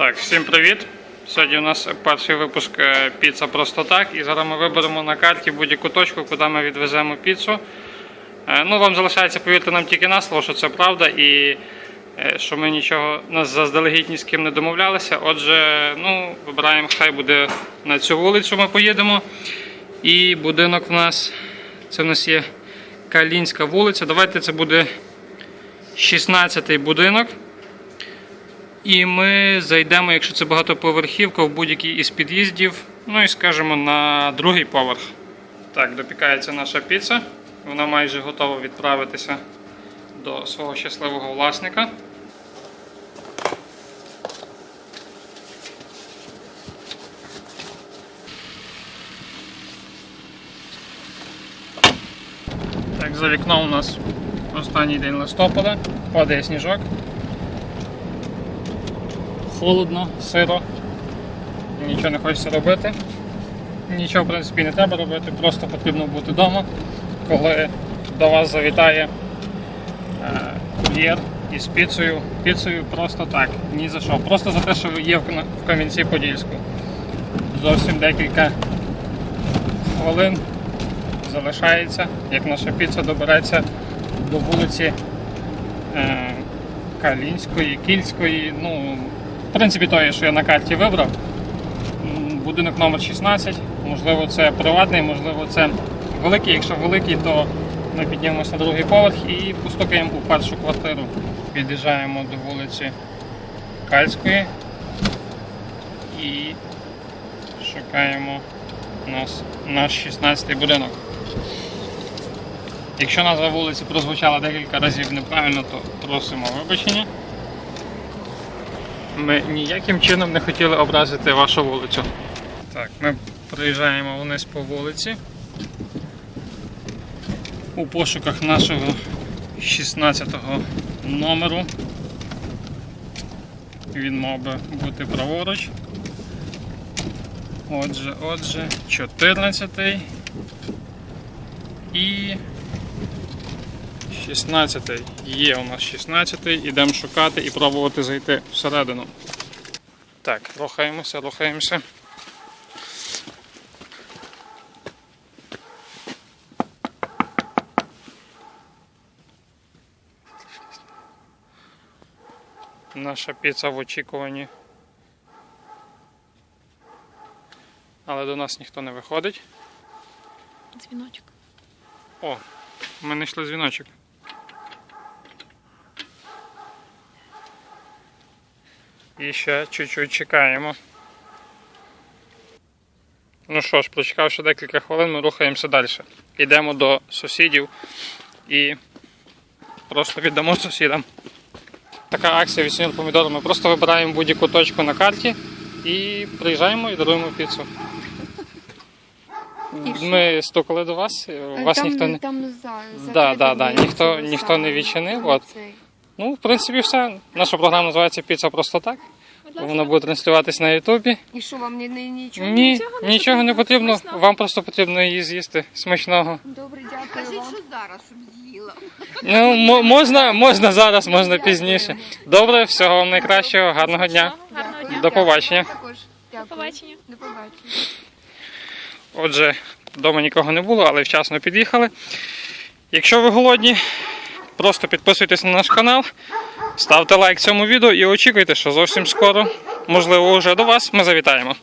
Так, всім привіт! Сьогодні у нас перший випуск е, піца просто так. І зараз ми виберемо на карті будь-яку точку, куди ми відвеземо піцу. Е, Ну, вам залишається повірити нам тільки на слово, що це правда, і е, що ми нічого нас заздалегідь ні з ким не домовлялися. Отже, ну, вибираємо, хай буде на цю вулицю ми поїдемо. І будинок в нас, це в нас є Калінська вулиця. Давайте це буде 16-й будинок. І ми зайдемо, якщо це багатоповерхівка, в будь-який із під'їздів, ну і скажемо на другий поверх. Так, допікається наша піца. Вона майже готова відправитися до свого щасливого власника. Так, за вікном у нас останній день листопада, падає сніжок холодно, сиро, нічого не хочеться робити. Нічого, в принципі, не треба робити, просто потрібно бути вдома, коли до вас завітає е, кур'єр із піцею. Піцею просто так, ні за що. Просто за те, що є в Кам- в Кам'янці-Подільську. Зовсім декілька хвилин залишається, як наша піца добереться до вулиці е, Калінської, Кільської, ну, в принципі, тої, що я на карті вибрав. Будинок номер 16. Можливо, це приватний, можливо, це великий. Якщо великий, то ми піднімемося на другий поверх і постукаємо у першу квартиру. Під'їжджаємо до вулиці Кальської і шукаємо нас, наш 16-й будинок. Якщо назва вулиці прозвучала декілька разів неправильно, то просимо вибачення. Ми ніяким чином не хотіли образити вашу вулицю. Так, ми приїжджаємо вниз по вулиці. У пошуках нашого 16-го номеру. Він мав би бути праворуч. Отже, отже, 14 і 16 є у нас 16 ідемо шукати і пробувати зайти всередину. Так, рухаємося, рухаємося. Наша піца в очікуванні. Але до нас ніхто не виходить. Дзвіночок. О, ми знайшли дзвіночок. І ще чуть-чуть чекаємо. Ну що ж, прочекавши декілька хвилин, ми рухаємося далі. Йдемо до сусідів і просто віддамо сусідам. Така акція від сеньор помідору. Ми просто вибираємо будь-яку точку на карті і приїжджаємо і даруємо піцу. Ми стукали до вас, у вас там, ніхто не. Там за, за Да, да, да, ніхто- ніхто не відчинив, от. Ну, в принципі, все. Наша програма називається Піца просто так. Вона буде транслюватись на Ютубі. І що вам ні, ні, нічого? Ні, нічого не потрібно. Вам просто потрібно її з'їсти смачного. Добре, дякую Кажіть, вам. що зараз, щоб з'їла. Ну, можна, можна зараз, можна пізніше. Добре, всього вам найкращого, гарного дня. Гарного дня. До побачення. Також дякую. До побачення. До побачення. Отже, вдома нікого не було, але вчасно під'їхали. Якщо ви голодні, просто підписуйтесь на наш канал, ставте лайк цьому відео і очікуйте, що зовсім скоро, можливо, вже до вас ми завітаємо.